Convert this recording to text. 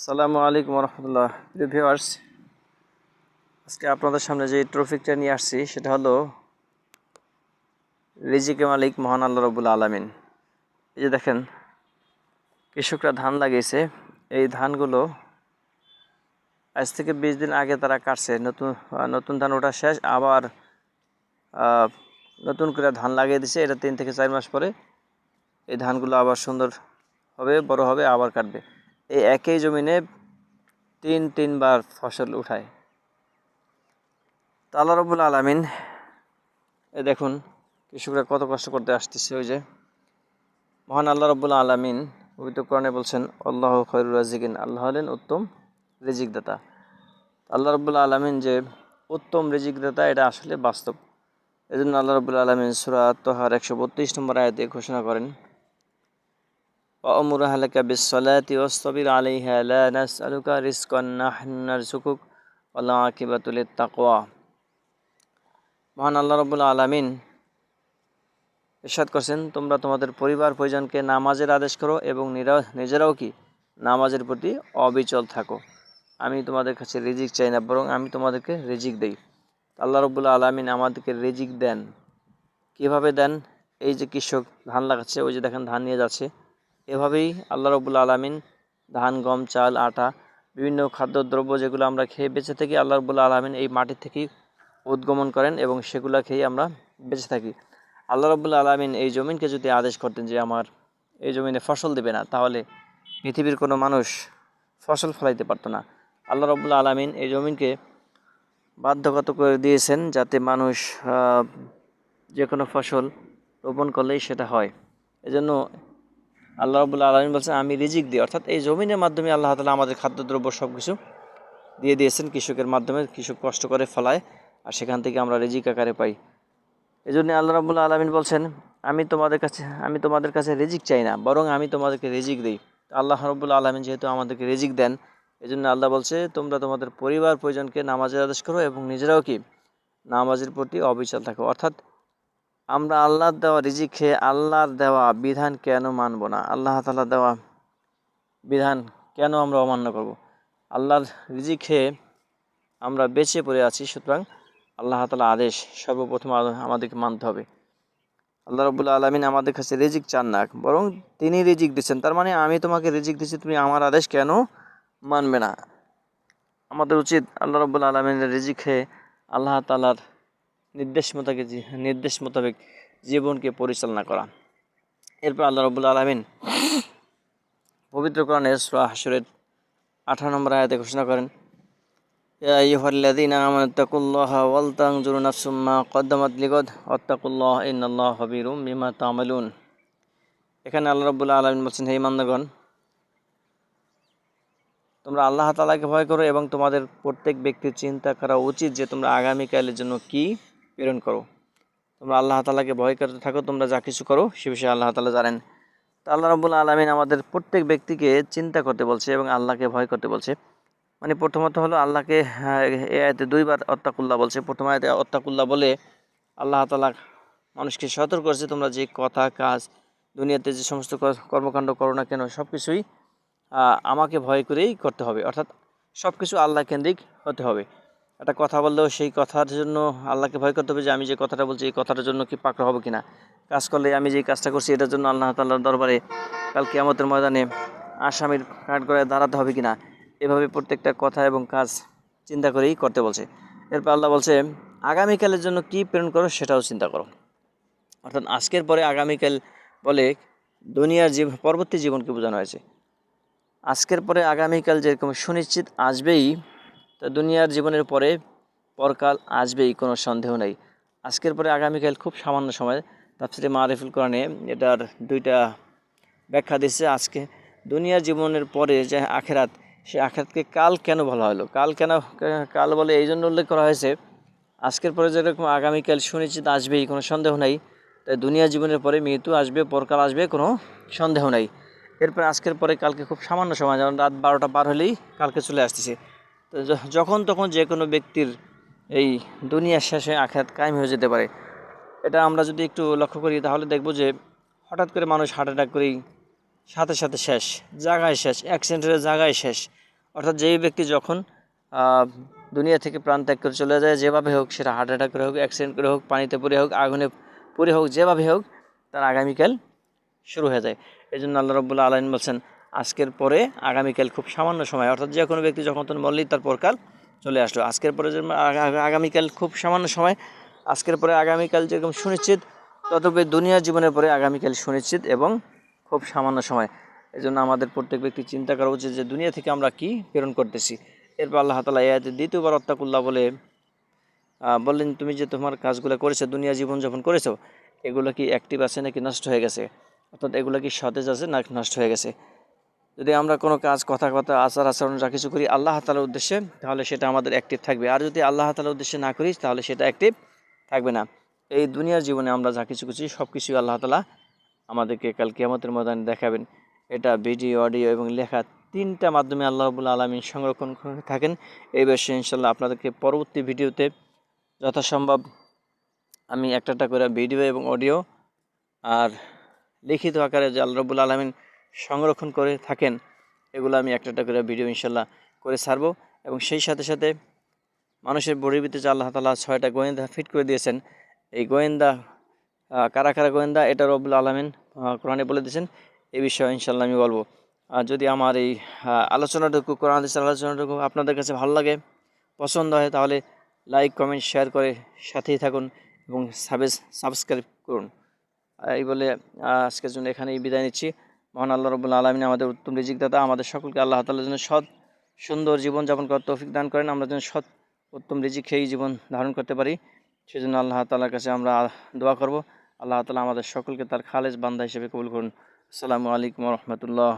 আসসালামু আলাইকুম রহমতুল্লাহ প্রিয় ভিউয়ার্স আজকে আপনাদের সামনে যে ট্রফিকটা নিয়ে আসছি, সেটা হলো রিজিকে মালিক মহান আল্লাহ রবুল আলমিন। এই যে দেখেন, কৃষকরা ধান লাগিয়েছে। এই ধানগুলো আজ থেকে বিশ দিন আগে তারা কাটছে। নতুন নতুন ধান ওঠা শেষ, আবার নতুন করে ধান লাগিয়ে দিছে। এটা তিন থেকে চার মাস পরে এই ধানগুলো আবার সুন্দর হবে, বড় হবে, আবার কাটবে। এই একই জমিনে তিন, তিনবার ফসল উঠায়। তা আল্লাহ রবুল আলমিন, এ দেখুন, কৃষকরা কত কষ্ট করতে আসতেছে ওই যে। মহান আল্লাহ রবুল আলমিন পবিত্র কোরআনে বলছেন, আল্লাহ খৈরুর রাজিকিন আল্লাহ হলেন উত্তম রিজিক দাতা আল্লাহ রবুল্লা আলমিন যে উত্তম রিজিক দাতা এটা আসলে বাস্তব। এই জন্য আল্লাহ রবুল্লা আলমিন সুরা তোহার একশো বত্রিশ নম্বর আয়তে ঘোষণা করেন وأمر أهلك بالصلاة واصطبر عليها لا نسألك رزقا نحن نرزقك والعاقبة للتقوى মহান আল্লাহ রবুল্লা আলমিন ইরশাদ করছেন তোমরা তোমাদের পরিবার পরিজনকে নামাজের আদেশ করো এবং নিরা- নিজেরাও কি নামাজের প্রতি অবিচল থাকো আমি তোমাদের কাছে রিজিক চাই না বরং আমি তোমাদেরকে রিজিক দেই আল্লাহ রবুল্লা আলমিন আমাদেরকে রিজিক দেন কিভাবে দেন এই যে কৃষক ধান লাগাচ্ছে ওই যে দেখেন ধান নিয়ে যাচ্ছে এভাবেই আল্লাহ রবুল্লা আলমিন ধান, গম, চাল, আটা, বিভিন্ন খাদ্যদ্রব্য যেগুলো আমরা খেয়ে বেঁচে থাকি, আল্লাহ রবুল্লা আলমিন এই মাটির থেকেই উদ্গমন করেন এবং সেগুলো খেয়ে আমরা বেঁচে থাকি। আল্লাহ রবুল্লা আলমিন এই জমিনকে যদি আদেশ করতেন যে আমার এই জমিনে ফসল দেবে না, তাহলে পৃথিবীর কোনো মানুষ ফসল ফলাইতে পারতো না। আল্লাহ রবুল্লা আলমিন এই জমিনকে বাধ্যগত করে দিয়েছেন যাতে মানুষ যে কোনো ফসল রোপণ করলেই সেটা হয়। এজন্য আল্লাহ রবুল্লা আলমিন বলছেন, আমি রিজিক দিই। অর্থাৎ এই জমিনের মাধ্যমে আল্লাহ তালা আমাদের খাদ্যদ্রব্য সব কিছু দিয়ে দিয়েছেন, কৃষকের মাধ্যমে, কৃষক কষ্ট করে ফলায়, আর সেখান থেকে আমরা রিজিক আকারে পাই। এই জন্য আল্লাহ রবুল্লা আলমিন বলছেন, আমি তোমাদের কাছে, আমি তোমাদের কাছে রিজিক চাই না, বরং আমি তোমাদেরকে রিজিক দিই। আল্লাহ রবুল্লা আলমিন যেহেতু আমাদেরকে রিজিক দেন এই জন্য আল্লাহ বলছে, তোমরা তোমাদের পরিবার পরিজনকে নামাজের আদেশ করো এবং নিজেরাও কি? নামাজের প্রতি অবিচল থাকো। অর্থাৎ আমরা আল্লাহর দেওয়া রিজিক খেয়ে আল্লাহর দেওয়া বিধান কেন মানব না? আল্লাহ তালা দেওয়া বিধান কেন আমরা অমান্য করব? আল্লাহর রিজিক খেয়ে আমরা বেঁচে পড়ে আছি, সুতরাং আল্লাহ তালা আদেশ সর্বপ্রথম আমাদেরকে মানতে হবে। আল্লাহ রবুল্লা আলমিন আমাদের কাছে রিজিক চান না, বরং তিনি রিজিক দিচ্ছেন। তার মানে আমি তোমাকে রিজিক দিচ্ছি, তুমি আমার আদেশ কেন মানবে না? আমাদের উচিত আল্লাহ রবুল্লা আলমিনের রিজিক খেয়ে আল্লাহ তালার নির্দেশ মোতাবেক জী- নির্দেশ মোতাবেক জীবনকে পরিচালনা করা এরপর আল্লাহ রবুল্লা আলমিন পবিত্র কোরআনের সূরা হাসরের আঠারো নম্বর আয়াতে ঘোষণা করেন يا أيها الذين آمنوا اتقوا الله ولتنظر نفس ما قدمت لغد واتقوا الله إن الله خبير بما تعملون এখানে আল্লাহ রবুল্লা আলমিন বলছেন হে ইমানগণ তোমরা আল্লাহ তালাকে ভয় করো এবং তোমাদের প্রত্যেক ব্যক্তির চিন্তা করা উচিত যে তোমরা আগামীকালের জন্য কি প্রেরণ করো। তোমরা আল্লাহ তালাকে ভয় করতে থাকো তোমরা যা কিছু করো সে বিষয়ে আল্লাহ তালা জানেন। তো আল্লাহ রবুল্লা আলমিন আমাদের প্রত্যেক ব্যক্তিকে চিন্তা করতে বলছে এবং আল্লাহকে ভয় করতে বলছে। মানে প্রথমত হলো আল্লাহকে হ্যাঁ, এ আয়তে দুইবার অত্তাকুল্লাহ বলছে। প্রথম আয়তে অত্তাকুল্লাহ বলে আল্লাহ তালা মানুষকে সতর্ক করছে তোমরা যে কথা কাজ দুনিয়াতে যে সমস্ত কর্মকাণ্ড করো না কেন সব কিছুই আমাকে ভয় করেই করতে হবে। অর্থাৎ সব কিছু আল্লাহ কেন্দ্রিক হতে হবে। একটা কথা বললেও সেই কথার জন্য আল্লাহকে ভয় করতে হবে যে আমি যে কথাটা বলছি, এই কথাটার জন্য কি পাকড়া হবে কিনা। কাজ করলে আমি যে কাজটা করছি, এটার জন্য আল্লাহ তাল্লাহর দরবারে কাল কিয়ামতের ময়দানে আসামির কাঠ করে দাঁড়াতে হবে কিনা, এভাবে প্রত্যেকটা কথা এবং কাজ চিন্তা করেই করতে বলছে। এরপর আল্লাহ বলছে, আগামীকালের জন্য কি প্রেরণ করো সেটাও চিন্তা করো। অর্থাৎ আজকের পরে আগামীকাল বলে দুনিয়ার জীব, পরবর্তী জীবনকে বোঝানো হয়েছে। আজকের পরে আগামীকাল যেরকম সুনিশ্চিত আসবেই তা দুনিয়ার জীবনের পরে পরকাল আসবেই, কোনো সন্দেহ নেই। আজকের পরে আগামীকাল খুব সামান্য সময়। তাফসিরে মারিফুল কোরআনে এটার দুইটা ব্যাখ্যা দিচ্ছে আজকে। দুনিয়ার জীবনের পরে যে আখেরাত, সে আখেরাতকে কাল কেন বলা হলো? কাল কেন, কাল বলে এই জন্য উল্লেখ করা হয়েছে। আজকের পরে যেরকম আগামীকাল সুনিশ্চিত আসবেই, কোনো সন্দেহ নাই। তাই দুনিয়া জীবনের পরে মৃত্যু আসবে, পরকাল আসবে, কোনো সন্দেহ নাই। এরপর আজকের পরে কালকে খুব সামান্য সময়, যেমন রাত বারোটা পার হলেই কালকে চলে আসতেছে। তো যখন তখন যে কোনো ব্যক্তির এই দুনিয়ার শেষে আখেরাত কায়েম হয়ে যেতে পারে। এটা আমরা যদি একটু লক্ষ্য করি, তাহলে দেখব যে হঠাৎ করে মানুষ হার্ট অ্যাটাক করেই সাথে সাথে শেষ, জায়গায় শেষ অ্যাক্সিডেন্টের জায়গায় শেষ। অর্থাৎ যেই ব্যক্তি যখন দুনিয়া থেকে প্রাণ ত্যাগ করে চলে যায়, যেভাবে হোক সেটা হার্ট অ্যাটাক করে হোক, অ্যাক্সিডেন্ট করে হোক, পানিতে পড়ে হোক, আগুনে পড়ে হোক, যেভাবে হোক, তার আগামীকাল শুরু হয়ে যায়। এই জন্য আল্লাহ রব্বুল্লা আলমিন বলছেন আজকের পরে আগামীকাল খুব সামান্য সময়, অর্থাৎ যে কোনো ব্যক্তি যখন তখন মরলেই তার পরকাল চলে আসলো। আজকের পরে যে আগা- আগা- আগামীকাল খুব সামান্য সময়, আজকের পরে আগামীকাল যেরকম সুনিশ্চিত, ততবে দুনিয়া জীবনের পরে আগামীকাল সুনিশ্চিত এবং খুব সামান্য সময়। এই জন্য আমাদের প্রত্যেক ব্যক্তি চিন্তা করা উচিত যে দুনিয়া থেকে আমরা কি প্রেরণ করতেছি। এরপর আল্লাহ তালা আয়াতে দ্বিতীয়বার অত্তাকুল্লাহ বলে বললেন, তুমি যে তোমার কাজগুলো করেছ, দুনিয়া জীবনযাপন করেছ, এগুলো কি অ্যাক্টিভ আছে নাকি নষ্ট হয়ে গেছে? অর্থাৎ এগুলো কি সতেজ আছে না নষ্ট হয়ে গেছে? যদি আমরা কোনো কাজ কথা কথা আচার আচরণ, যা কিছু করি আল্লাহ তালার উদ্দেশ্যে, তাহলে সেটা আমাদের অ্যাক্টিভ থাকবে। আর যদি আল্লাহ তালার উদ্দেশ্যে না করি, তাহলে সেটা অ্যাক্টিভ থাকবে না। এই দুনিয়ার জীবনে আমরা যা কিছু করছি সব কিছুই আল্লাহ তালা আমাদেরকে কাল কিয়ামতের ময়দানে দেখাবেন। এটা ভিডিও, অডিও এবং লেখা তিনটা মাধ্যমে আল্লাহ আলমিন সংরক্ষণ করে থাকেন। এই বিষয়ে ইনশাল্লাহ আপনাদেরকে পরবর্তী ভিডিওতে যথাসম্ভব আমি একটা করে ভিডিও এবং অডিও আর লিখিত আকারে যে আল্লাহ রবুল আলমিন সংরক্ষণ করে থাকেন, এগুলো আমি একটা একটা করে ভিডিও ইনশাল্লাহ করে ছাড়বো। এবং সেই সাথে সাথে মানুষের বডির ভিতরে আল্লাহ তালা ছয়টা গোয়েন্দা ফিট করে দিয়েছেন, এই গোয়েন্দা কারা কারা গোয়েন্দা, এটা রবুল আলমিন কোরআনে বলে দিয়েছেন এই বিষয়ে ইনশাল্লাহ আমি বলব। আর যদি আমার এই আলোচনাটুকু, কোরআন আলোচনাটুকু আপনাদের কাছে ভালো লাগে, পছন্দ হয়, তাহলে লাইক কমেন্ট শেয়ার করে সাথেই থাকুন এবং সাবেস সাবস্ক্রাইব করুন। এই বলে আজকের জন্য এখানেই বিদায় নিচ্ছি। মহান আল্লাহ রবুল্লা আলমিন আমাদের উত্তম রিজিক দাতা, আমাদের সকলকে আল্লাহ তাআলার জন্য সৎ, সুন্দর জীবন যাপন করার তৌফিক দান করেন। আমরা যেন সৎ, উত্তম রিজিক খেয়েই জীবন ধারণ করতে পারি। সেজন্য আল্লাহ তালার কাছে আমরা দোয়া করব। আল্লাহ তালা আমাদের সকলকে তার খালেজ বান্দা হিসেবে কবুল করুন। আসসালামু আলাইকুম রহমতুল্লাহ।